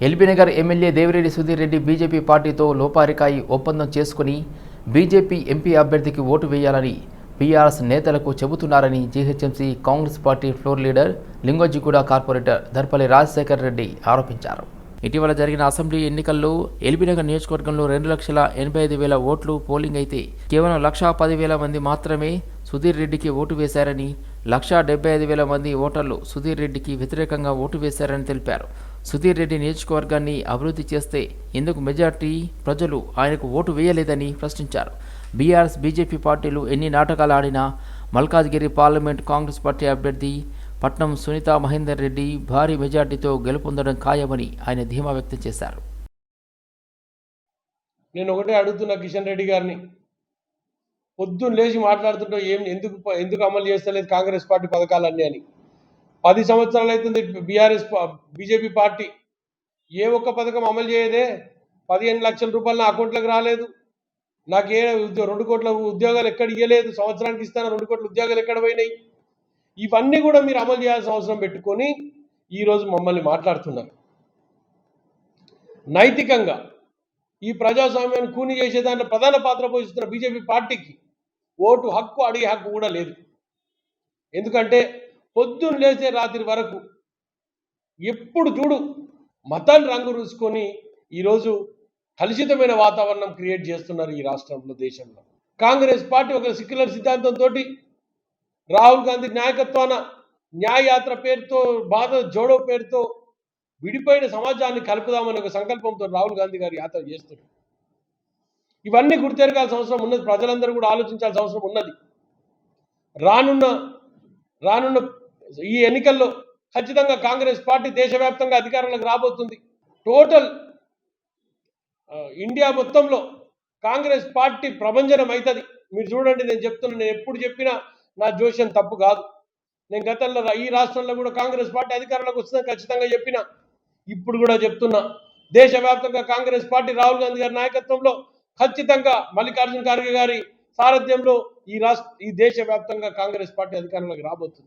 LB Nagar MLA Devireddy Sudheer Reddy BJP పార్టీతో లోపారికాయి ఒప్పందం చేసుకుని బీజేపీ ఎంపీ అభ్యర్థికి ఓటు వేయాలని బీఆర్ఎస్ నేతలకు చెబుతున్నారని GHMC Congress party floor leader Lingojiguda corporator Darpalli Rajasekhar Reddy ఆరోపించారు. ఇటీవల జరిగిన అసెంబ్లీ ఎన్నికల్లో ఎల్బీనగర్ నియోజకవర్గంలో రెండు లక్షల ఎనభై ఐదు వేల ఓట్లు పోలింగ్ అయితే కేవలం లక్షా పదివేల మంది మాత్రమే సుధీర్ రెడ్డికి ఓటు వేశారని లక్షా డెబ్బై ఐదు వేల మంది ఓటర్లు సుధీర్ రెడ్డికి వ్యతిరేకంగా ఓటు వేశారని తెలిపారు. సుధీర్ రెడ్డి నియోజకవర్గాన్ని అభివృద్ధి చేస్తే ఎందుకు మెజార్టీ ప్రజలు ఆయనకు ఓటు వేయలేదని ప్రశ్నించారు. బీఆర్ఎస్ బీజేపీ పార్టీలు ఎన్ని నాటకాలు ఆడినా మల్కాజ్గిరి పార్లమెంట్ కాంగ్రెస్ పార్టీ అభ్యర్థి పట్నం సునీత మహేందర్ రెడ్డి భారీ మెజార్టీతో గెలుపొందడం ఖాయమని ఆయన ధీమా వ్యక్తం చేశారు. నేను ఒకటే అడుగుతున్నా కిషన్ రెడ్డి గారిని. పొద్దున్న లేచి మాట్లాడుతుంటే ఏం ఎందుకు ఎందుకు అమలు చేస్తలేదు కాంగ్రెస్ పార్టీ పథకాలన్నీ అని. పది సంవత్సరాలు అవుతుంది బీఆర్ఎస్ బీజేపీ పార్టీ. ఏ ఒక్క పథకం అమలు చేయదే. పదిహేను లక్షల రూపాయలు నా అకౌంట్లోకి రాలేదు. నాకు ఏ ఉద్యో- రెండు కోట్ల ఉద్యోగాలు ఎక్కడ ఇవ్వలేదు సంవత్సరానికి ఇస్తాను రెండు కోట్ల ఉద్యోగాలు ఎక్కడ పోయినాయి? ఇవన్నీ కూడా మీరు అమలు చేయాల్సిన అవసరం పెట్టుకొని ఈరోజు మమ్మల్ని మాట్లాడుతున్నారు. నైతికంగా ఈ ప్రజాస్వామ్యాన్ని కూని చేసే దాంట్లో ప్రధాన పాత్ర పోషిస్తున్న బీజేపీ పార్టీకి ఓటు హక్కు అడిగే హక్కు కూడా లేదు. ఎందుకంటే పొద్దున్న లేచే రాత్రి వరకు ఎప్పుడు చూడు మతాన్ని రంగు రూసుకొని ఈరోజు కలుషితమైన వాతావరణం క్రియేట్ చేస్తున్నారు ఈ రాష్ట్రంలో దేశంలో. కాంగ్రెస్ పార్టీ ఒక సిక్యులర్ సిద్ధాంతంతో రాహుల్ గాంధీ నాయకత్వాన న్యాయయాత్ర పేరుతో బాధ జోడో పేరుతో విడిపోయిన సమాజాన్ని కలుపుదామనే ఒక సంకల్పంతో రాహుల్ గాంధీ గారు యాత్ర చేస్తున్నారు. ఇవన్నీ గుర్తెరగాల్సిన అవసరం ఉన్నది. ప్రజలందరూ కూడా ఆలోచించాల్సిన అవసరం ఉన్నది. రానున్న రానున్న ఈ ఎన్నికల్లో ఖచ్చితంగా కాంగ్రెస్ పార్టీ దేశవ్యాప్తంగా అధికారంలోకి రాబోతుంది. టోటల్ ఇండియా మొత్తంలో కాంగ్రెస్ పార్టీ ప్రభంజనం అవుతుంది మీరు చూడండి నేను చెప్తున్నా నేను ఎప్పుడు చెప్పినా నా జోష్యం తప్పు కాదు. నేను గతంలో రా- ఈ రాష్ట్రంలో కూడా కాంగ్రెస్ పార్టీ అధికారంలోకి వస్తుందని ఖచ్చితంగా చెప్పిన. ఇప్పుడు కూడా చెప్తున్నా దేశవ్యాప్తంగా కాంగ్రెస్ పార్టీ రాహుల్ గాంధీ గారి నాయకత్వంలో ఖచ్చితంగా మల్లికార్జున ఖార్గే గారి సారథ్యంలో ఈ రాష్ట్ర ఈ దేశ వ్యాప్తంగా కాంగ్రెస్ పార్టీ అధికారంలోకి రాబోతుంది.